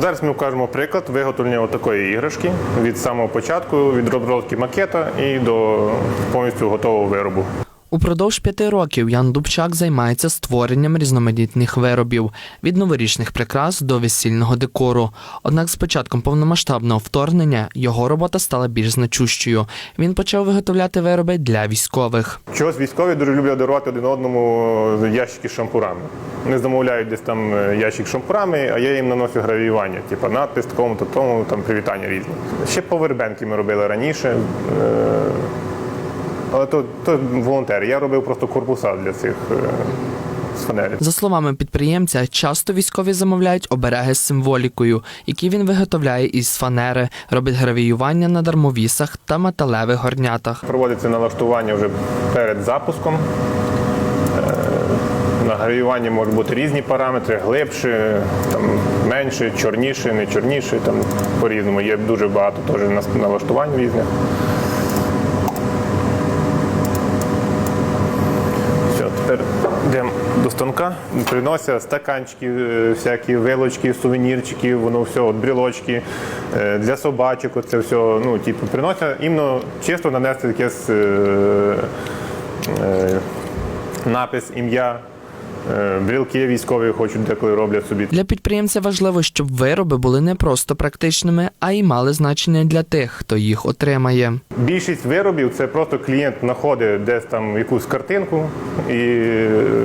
Зараз ми покажемо приклад виготовлення такої іграшки від самого початку, від розробки макета і до повністю готового виробу. Упродовж п'яти років Ян Дубчак займається створенням різноманітних виробів від новорічних прикрас до весільного декору. Однак з початком повномасштабного вторгнення його робота стала більш значущою. Він почав виготовляти вироби для військових. Чогось військові дуже люблять дарувати один одному ящики з шампурами. Вони замовляють десь там е, ящик з шампурами, а я їм наношу гравіювання, типу надпис такому то тому, там привітання різні. Ще повербенки ми робили раніше. Але то, то волонтери. Я робив просто корпуса для цих е. За словами підприємця, часто військові замовляють обереги з символікою, які він виготовляє із фанери, робить гравіювання на дармовісах та металевих горнятах. Проводиться налаштування вже перед запуском. Е, На гравіюванні можуть бути різні параметри, глибше, там, менше, чорніше, не чорніше, там по-різному. Є дуже багато теж налаштувань різних. До станка. Приносять стаканчики, е, всякі вилочки, сувенірчики, воно все, от брілочки е, для собачок. Це все, ну, типу, приносять іменно чисто нанести якесь е, е, напис, ім'я. Е, Брілки військові хочуть деколи роблять собі. Для підприємця важливо, щоб вироби були не просто практичними, а й мали значення для тих, хто їх отримає. Більшість виробів це просто клієнт знаходить десь там якусь картинку, і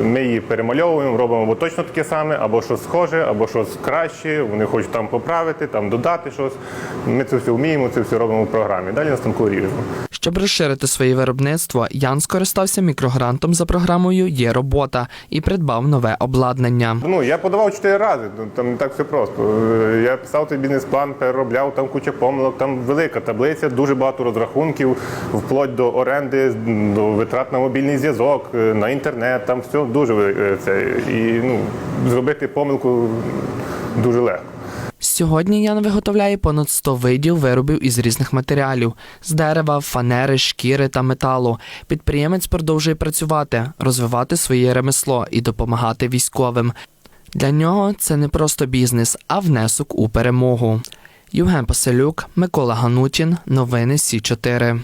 ми її перемальовуємо, робимо або точно таке саме, або щось схоже, або щось краще. Вони хочуть там поправити, там додати щось. Ми це все вміємо, це все робимо в програмі. Далі на станку ріжемо. Щоб розширити своє виробництво, Ян скористався мікрогрантом за програмою Є робота і придбав нове обладнання. Ну я подавав чотири рази. ну, Там не так все просто. Я писав той бізнес-план, переробляв там куча помилок. Там велика таблиця, дуже багато розрахунків, вплоть до оренди, до витрат на мобільний зв'язок, е, на інтернет. Там все дуже е, це. І ну зробити помилку дуже легко. Сьогодні Ян виготовляє понад 100 видів виробів із різних матеріалів з дерева, фанери, шкіри та металу. Підприємець продовжує працювати, розвивати своє ремесло і допомагати військовим. Для нього це не просто бізнес, а внесок у перемогу. Євген Паселюк, Микола Ганутін. Новини Сі 4